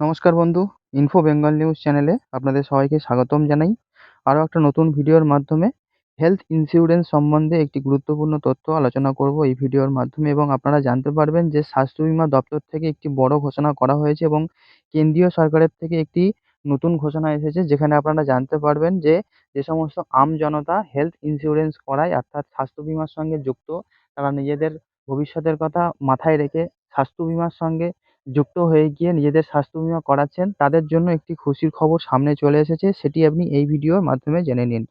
নমস্কার বন্ধু info Bengal news চ্যানেলে আপনাদের সবাইকে স্বাগতম জানাই। আরও একটা নতুন ভিডিওর মাধ্যমে হেলথ ইন্স্যুরেন্স সম্বন্ধে একটি গুরুত্বপূর্ণ তথ্য আলোচনা করব এই ভিডিওর মাধ্যমে এবং আপনারা জানতে পারবেন যে স্বাস্থ্য বিমা দপ্তর থেকে একটি বড় ঘোষণা করা হয়েছে এবং কেন্দ্রীয় সরকারের থেকে একটি নতুন ঘোষণা এসেছে যেখানে আপনারা জানতে পারবেন যে যে সমস্ত আম জনতা হেলথ ইন্স্যুরেন্স করায় অর্থাৎ স্বাস্থ্য বিমার সঙ্গে যুক্ত, তারা নিজেদের ভবিষ্যতের কথা মাথায় রেখে স্বাস্থ্য বিমার সঙ্গে যুক্ত হয়ে গিয়ে নিজেদের স্বাস্থ্য বিমা করাচ্ছেন, তাদের জন্য একটি খুশির খবর সামনে চলে এসেছে, সেটি আপনি এই ভিডিওর মাধ্যমে জেনে নিন।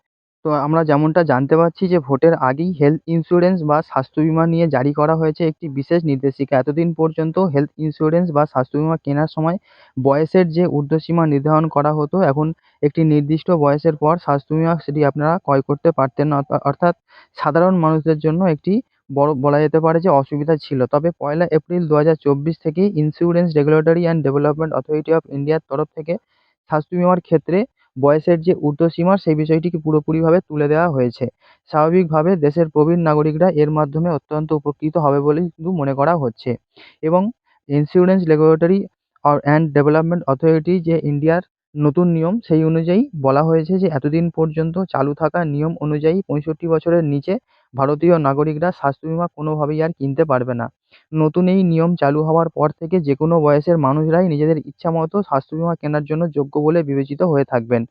তো আমরা যেমনটা জানতে পারছি যে ভোটের আগেই হেলথ ইন্স্যুরেন্স বা স্বাস্থ্য বিমা নিয়ে জারি করা হয়েছে একটি বিশেষ নির্দেশিকা। এতদিন পর্যন্ত হেলথ ইন্স্যুরেন্স বা স্বাস্থ্য বিমা কেনার সময় বয়সের যে ঊর্ধ্বসীমা নির্ধারণ করা হতো, এখন একটি নির্দিষ্ট বয়সের পর স্বাস্থ্য বিমা সেটি আপনারা ক্রয় করতে পারতেন না অর্থাৎ সাধারণ মানুষদের জন্য একটি বড়, বলা যেতে পারে যে অসুবিধা ছিল। তবে পয়লা এপ্রিল দু হাজার চব্বিশ থেকে insurance regulatory and development authority of ইন্ডিয়ার তরফ থেকে স্বাস্থ্য বিমার ক্ষেত্রে বয়সের যে ঊর্ধ্বসীমা, সেই বিষয়টিকে পুরোপুরিভাবে তুলে দেওয়া হয়েছে। স্বাভাবিকভাবে দেশের প্রবীণ নাগরিকরা এর মাধ্যমে অত্যন্ত উপকৃত হবে বলেই কিন্তু মনে করা হচ্ছে। এবং insurance regulatory and development authority যে ইন্ডিয়ার নতুন নিয়ম, সেই অনুযায়ী বলা হয়েছে যে এতদিন পর্যন্ত চালু থাকা নিয়ম অনুযায়ী পঁয়ষট্টি বছরের নিচে ভারতীয় নাগরিকরা স্বাস্থ্য বিমা কোনোভাবেই আর কিনতে পারবে না। নতুন এই নিয়ম চালু হওয়ার পর থেকে যে কোনো বয়সের মানুষরাই নিজেদের ইচ্ছা মতো স্বাস্থ্য বিমা কেনার জন্য যোগ্য বলে বিবেচিত হয়ে থাকবেন।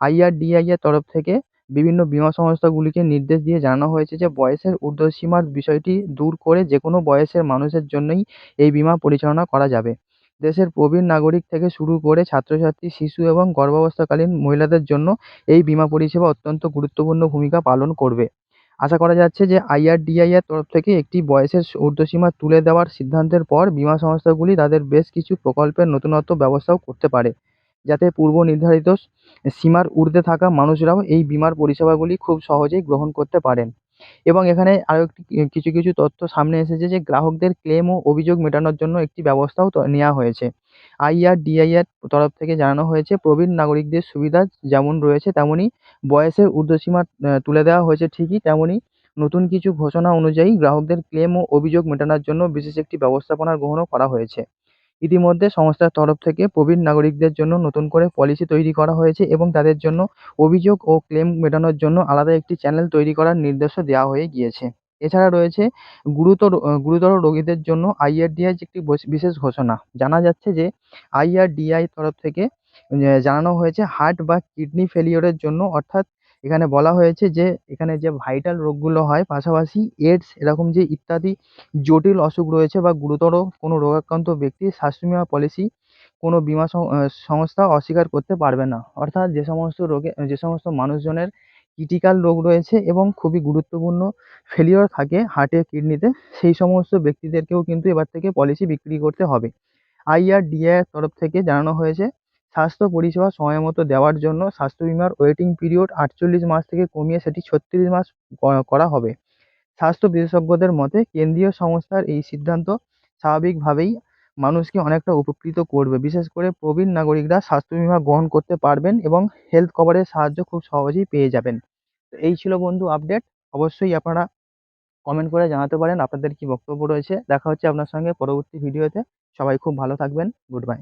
আইআরডিআই এর তরফ থেকে বিভিন্ন বিমা সংস্থাগুলিকে নির্দেশ দিয়ে জানানো হয়েছে যে, বয়সের ঊর্ধ্বসীমার বিষয়টি দূর করে যে কোনো বয়সের মানুষের জন্যই এই বিমা পরিচালনা করা যাবে। দেশের প্রবীণ নাগরিক থেকে শুরু করে ছাত্রছাত্রী, শিশু এবং গর্ভাবস্থাকালীন মহিলাদের জন্য এই বিমা পরিষেবা অত্যন্ত গুরুত্বপূর্ণ ভূমিকা পালন করবে। আশা করা যাচ্ছে যে আইআরডিআই এর তরফ থেকে একটি বয়সের ঊর্ধ্বসীমা তুলে দেওয়ার সিদ্ধান্তের পর বিমা সংস্থাগুলি তাদের বেশ কিছু প্রকল্পের নতুনত্ব ব্যবস্থাও করতে পারে। যাতে পূর্ব নির্ধারিত সীমার ঊর্ধ্বে থাকা মানুষরাও এই বিমার পরিষেবাগুলি খুব সহজেই গ্রহণ করতে পারেন। এবং এখানে আরও একটি কিছু কিছু তথ্য সামনে এসেছে যে গ্রাহকদের ক্লেম ও অভিযোগ মেটানোর জন্য একটি ব্যবস্থাও নেওয়া হয়েছে। আইআরডিআই এর তরফ থেকে জানানো হয়েছে, প্রবীণ নাগরিকদের সুবিধা যেমন রয়েছে তেমনই বয়সের ঊর্ধ্বসীমা তুলে দেওয়া হয়েছে ঠিকই তেমনই নতুন কিছু ঘোষণা অনুযায়ী গ্রাহকদের ক্লেম ও অভিযোগ মেটানোর জন্য বিশেষ একটি ব্যবস্থাপনা গ্রহণও করা হয়েছে। ইতিমধ্যে সংস্থার তরফ থেকে প্রবীণ নাগরিকদের জন্য নতুন করে পলিসি তৈরি করা হয়েছে এবং তাদের জন্য অভিযোগ ও ক্লেম মেটানোর জন্য আলাদা একটি চ্যানেল তৈরি করার নির্দেশও দেওয়া হয়ে গিয়েছে। এছাড়া রয়েছে গুরুতর গুরুতর রোগীদের জন্য আইআরডিআই একটি বিশেষ ঘোষণা। জানা যাচ্ছে যে আইআরডিআই তরফ থেকে জানানো হয়েছে হার্ট বা কিডনি ফেলিওরের জন্য। অর্থাৎ এখানে বলা হয়েছে যে, এখানে যে ভাইটাল রোগগুলো হয়, পাশাপাশি এডস এরকম যে ইত্যাদি জটিল অসুখ রয়েছে বা গুরুতর কোনো রোগাক্রান্ত ব্যক্তির স্বাস্থ্য বিমা পলিসি কোনো বিমা সংস্থা অস্বীকার করতে পারবে না। অর্থাৎ যে সমস্ত রোগে, যে সমস্ত মানুষজনের ক্রিটিক্যাল রোগ রয়েছে এবং খুবই গুরুত্বপূর্ণ ফেলিওর থাকে হার্টে কিডনিতে সেই সমস্ত ব্যক্তিদেরকেও কিন্তু এবার থেকে পলিসি বিক্রি করতে হবে। আইআরডিএ এর তরফ থেকে জানানো হয়েছে, স্বাস্থ্য পরিষেবা সময় মতো দেওয়ার জন্য স্বাস্থ্য বিমার ওয়েটিং পিরিয়ড আটচল্লিশ মাস থেকে কমিয়ে সেটি ছত্রিশ মাস করা হবে। স্বাস্থ্য বিশেষজ্ঞদের মতে কেন্দ্রীয় সংস্থার এই সিদ্ধান্ত স্বাভাবিকভাবেই মানুষকে অনেকটা উপকৃত করবে। বিশেষ করে প্রবীণ নাগরিকরা স্বাস্থ্য বিমা গ্রহণ করতে পারবেন এবং হেলথ কভারের সাহায্য খুব সহজেই পেয়ে যাবেন। তো এই ছিল বন্ধু আপডেট অবশ্যই আপনারা কমেন্ট করে জানাতে পারেন আপনাদের কি বক্তব্য রয়েছে। দেখা হচ্ছে আপনার সঙ্গে পরবর্তী ভিডিওতে সবাই খুব ভালো থাকবেন। Good bye